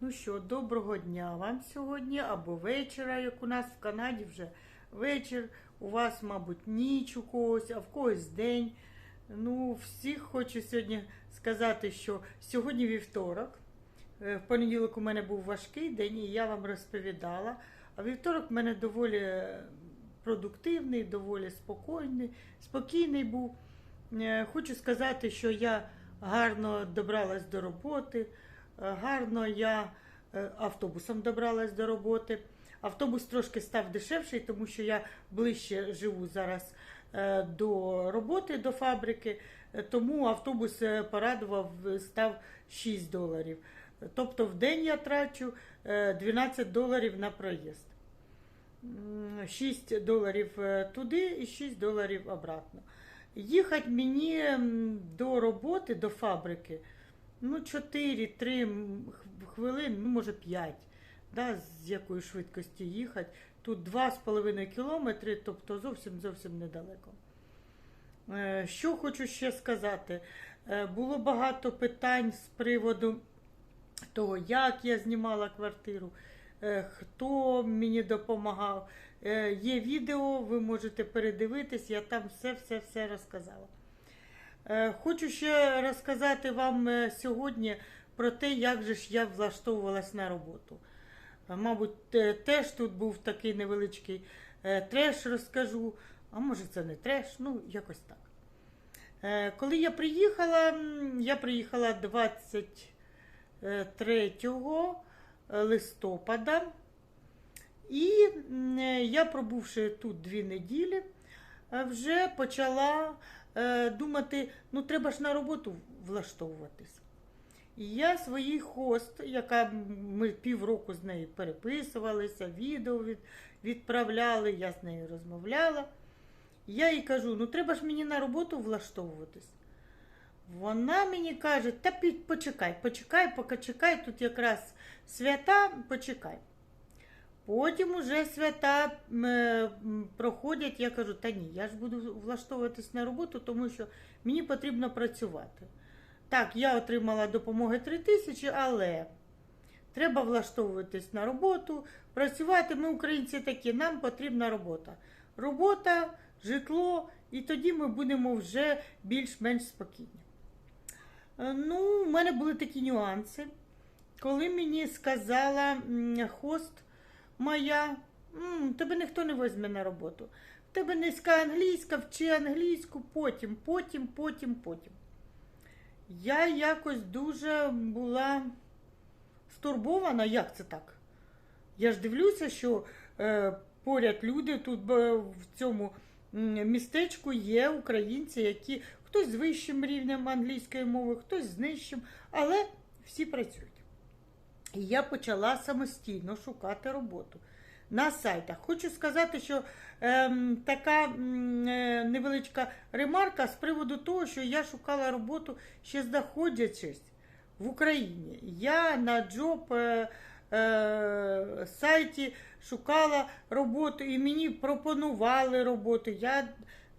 Ну що, доброго дня вам сьогодні або вечора, як у нас в Канаді вже вечір. У вас, мабуть, ніч у когось, а в когось день. Ну, всіх хочу сьогодні сказати, що сьогодні вівторок. Е, В понеділок у мене був важкий день, і я вам розповідала. А вівторок в мене доволі продуктивний, доволі спокійний, спокійний був. Е, Хочу сказати, що я гарно добралась до роботи, гарно я е, автобусом добралась до роботи. Автобус трошки став дешевший, тому що я ближче живу зараз е, до роботи, до фабрики, Е, тому автобус е, порадував, е, став 6 доларів. Тобто в день я трачу е, 12 доларів на проїзд. 6 доларів е, туди і 6 доларів обратно. Їхати мені до роботи, до фабрики, ну, 4-3 хвилини, ну, може 5, да, з якої швидкості їхати. Тут 2,5 кілометри, тобто зовсім зовсім недалеко. Е, Що хочу ще сказати? Е, Було багато питань з приводу того, як я знімала квартиру, е, хто мені допомагав. Є відео, ви можете передивитись, я там все-все-все розказала. Е, Хочу ще розказати вам е, сьогодні про те, як же ж я влаштовувалась на роботу. Е, Мабуть, теж тут був такий невеличкий треш, розкажу. А може це не треш, ну якось так. Коли я приїхала, я приїхала 23 листопада. І я, пробувши тут дві неділі, вже почала думати, ну треба ж на роботу влаштовуватись. І я своїй хост, яка ми півроку з нею переписувалися, відео від, відправляли, я з нею розмовляла. Я їй кажу, ну треба ж мені на роботу влаштовуватись. Вона мені каже, та почекай, почекай, поки чекай, тут якраз свята, почекай. Потім уже свята е, проходять, я кажу, та ні, я ж буду влаштовуватись на роботу, тому що мені потрібно працювати. Так, я отримала допомоги 3 тисячі, але треба влаштовуватись на роботу, працювати. Ми, українці, такі, нам потрібна робота. Робота, житло, і тоді ми будемо вже більш-менш спокійні. Е, Ну, у мене були такі нюанси. Коли мені сказала хост моя, «М, тебе ніхто не візьме на роботу. В тебе низька англійська, вчи англійську, потім, потім, потім, потім. Я якось дуже була стурбована, як це так? Я ж дивлюся, що е, поряд люди тут в цьому містечку є українці, які хтось з вищим рівнем англійської мови, хтось з нижчим, але всі працюють. І я почала самостійно шукати роботу на сайтах. Хочу сказати, що ем, така е, невеличка ремарка з приводу того, що я шукала роботу ще знаходячись в Україні. Я на джоб е, е, сайті шукала роботу і мені пропонували роботу. Я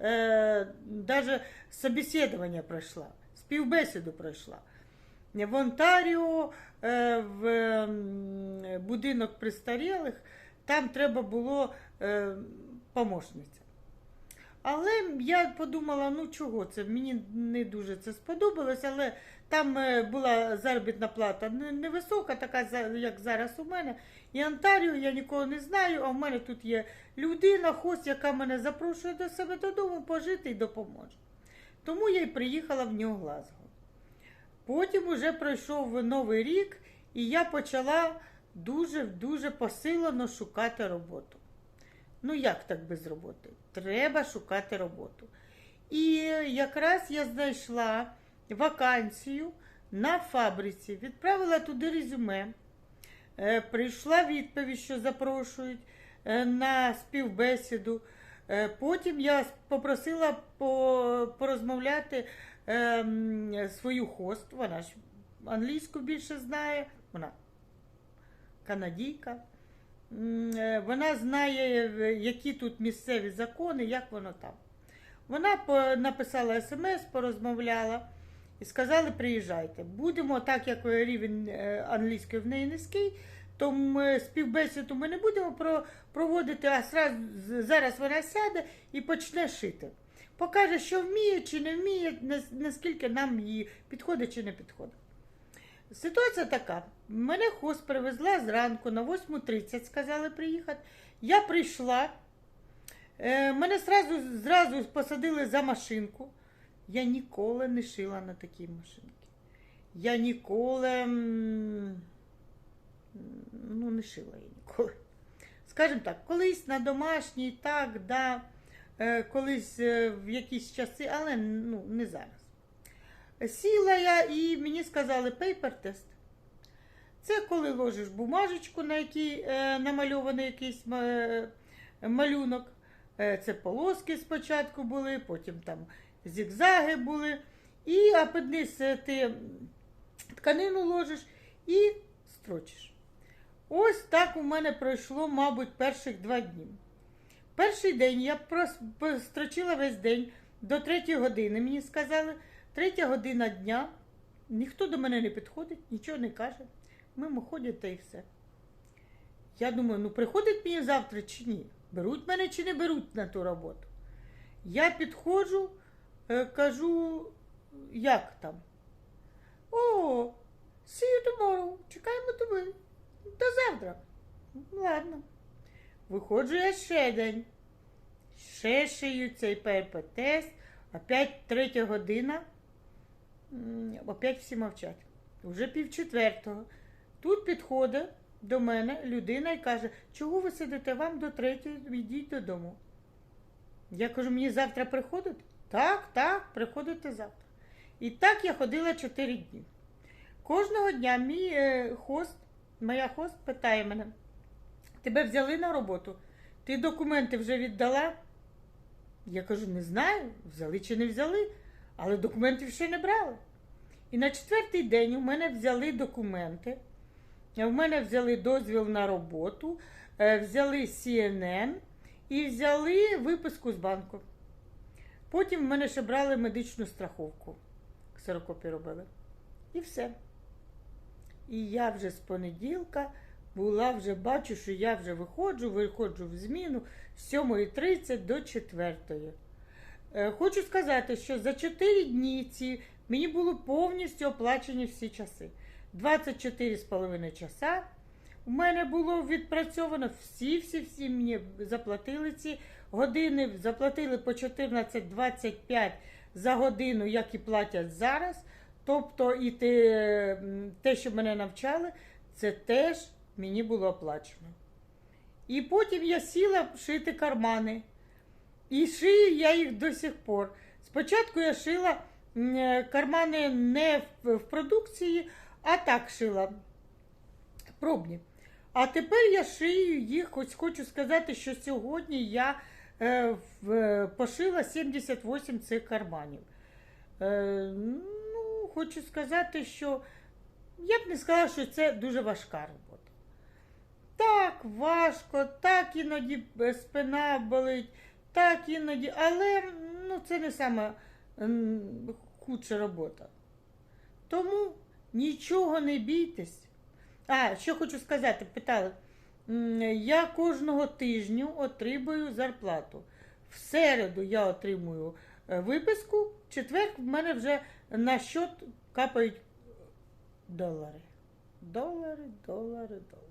е, навіть собеседування пройшла, співбесіду пройшла. В Онтаріо, е, в будинок престарілих, там треба було е, помощниця. Але я подумала, ну чого це? Мені не дуже це сподобалось, але там е, була заробітна плата невисока, така, як зараз у мене. І Онтаріо я нікого не знаю, а в мене тут є людина, хост, яка мене запрошує до себе додому пожити і допоможе. Тому я й приїхала в нього Глазго. Потім уже пройшов новий рік, і я почала дуже-дуже посилено шукати роботу. Ну, як так без роботи? Треба шукати роботу. І якраз я знайшла вакансію на фабриці, відправила туди резюме. Е, Прийшла відповідь, що запрошують е, на співбесіду. Е, Потім я попросила порозмовляти е, свою хост, вона ж англійську більше знає, вона канадійка. Е, Вона знає, е, які тут місцеві закони, як воно там. Вона написала смс, порозмовляла. і сказали, приїжджайте. Будемо, так як рівень е, англійської в неї низький, то ми, співбесіду ми не будемо проводити, а зараз вона сяде і почне шити. Покаже, що вміє чи не вміє, наскільки нам її підходить чи не підходить. Ситуація така. Мене хост привезла зранку на 8.30, сказали приїхати. Я прийшла. Е, мене зразу, зразу посадили за машинку. Я ніколи не шила на такій машинці. Я ніколи ну, не шила я ніколи. Скажімо так, колись на домашній, так, да, колись е, в якісь часи, але ну, не зараз. Сіла я і мені сказали пейпер-тест. Це коли ложиш бумажечку, на якій е, намальований якийсь е, малюнок. Е, це полоски спочатку були, потім там зігзаги були. І а під низ е, ти тканину ложиш і строчиш. Ось так у мене пройшло, мабуть, перших два дні. Перший день я прос- строчила весь день до третьої години. Мені сказали, третя година дня, ніхто до мене не підходить, нічого не каже. Мимо ходять та і все. Я думаю, ну приходить мені завтра чи ні? Беруть мене чи не беруть на ту роботу. Я підходжу, е, кажу, як там? О, see you tomorrow. Чекаємо тебе. До завтра. «Ну, Ладно. Виходжу я ще день. Ще шию цей ПП-тест. Опять третя година. Опять всі мовчать. Уже пів четвертого. Тут підходить до мене людина і каже, чого ви сидите вам до третьої, йдіть додому. Я кажу, мені завтра приходить? Так, так, приходите завтра. І так я ходила 4 дні. Кожного дня мій е, хост, моя хост питає мене: тебе взяли на роботу? Ти документи вже віддала? Я кажу, не знаю, взяли чи не взяли, але документів ще не брали. І на четвертий день у мене взяли документи. В мене взяли дозвіл на роботу, е, взяли CNN і взяли виписку з банку. Потім в мене ще брали медичну страховку. Ксерокопію робили. І все. І я вже з понеділка була, вже бачу, що я вже виходжу, виходжу в зміну з 7.30 до 4. Е, Хочу сказати, що за 4 дні ці мені було повністю оплачені всі часи. 24,5 часа. У мене було відпрацьовано всі-всі-всі мені заплатили ці години, заплатили по 14,25 за годину, як і платять зараз. Тобто і те, те, що мене навчали, це теж мені було оплачено. І потім я сіла шити кармани. І шию я їх до сих пор. Спочатку я шила е, кармани не в, продукції, а так шила пробні. А тепер я шию їх, хоч хочу сказати, що сьогодні я е, в, е, пошила 78 цих карманів. Е, ну, хочу сказати, що я б не сказала, що це дуже важка робота. Так, важко, так іноді е, спина болить, так іноді, але ну, це не саме худша робота. Тому нічого не бійтесь. А, що хочу сказати, питали. Я кожного тижню отримую зарплату. В середу я отримую е, виписку, в четвер в мене вже на счет капають долари. Долари, долари, долари.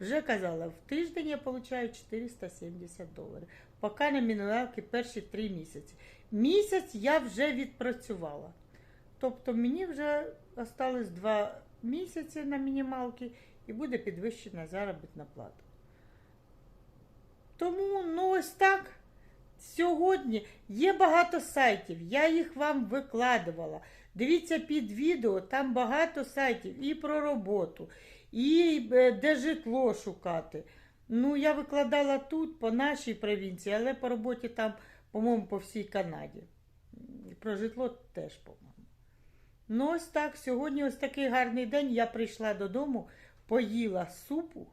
Вже казала, в тиждень я получаю 470 доларів. Поки на мінімалки перші три місяці. Місяць я вже відпрацювала. Тобто мені вже осталось два місяці на мінімалки і буде підвищена заробітна плата. Тому, ну ось так. Сьогодні є багато сайтів, я їх вам викладувала. Дивіться під відео, там багато сайтів і про роботу, і е, де житло шукати. Ну, я викладала тут, по нашій провінції, але по роботі там, по-моєму, по всій Канаді. Про житло теж, по-моєму. Ну, ось так. Сьогодні ось такий гарний день. Я прийшла додому, поїла супу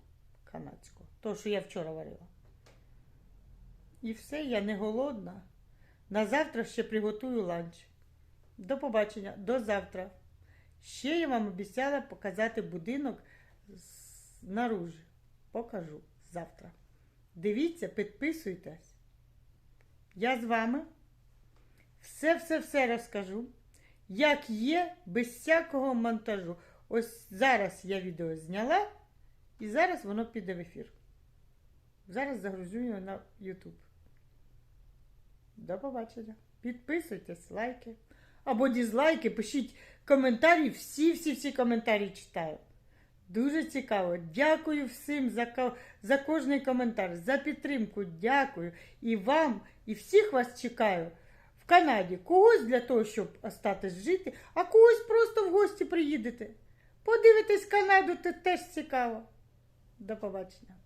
канадського, то, що я вчора варила. І все, я не голодна. На завтра ще приготую ланч. До побачення, до завтра. Ще я вам обіцяла показати будинок знаружи. Покажу завтра. Дивіться, підписуйтесь. Я з вами все-все-все розкажу. Як є, без всякого монтажу. Ось зараз я відео зняла, і зараз воно піде в ефір. Зараз загрузю його на YouTube. До побачення. Підписуйтесь, лайки. Або дізлайки, пишіть коментарі. Всі-всі-всі коментарі читаю. Дуже цікаво. Дякую всім за, за кожний коментар, за підтримку. Дякую. І вам, і всіх вас чекаю в Канаді. Когось для того, щоб остатись жити, а когось просто в гості приїдете. Подивитесь Канаду, це теж цікаво. До побачення.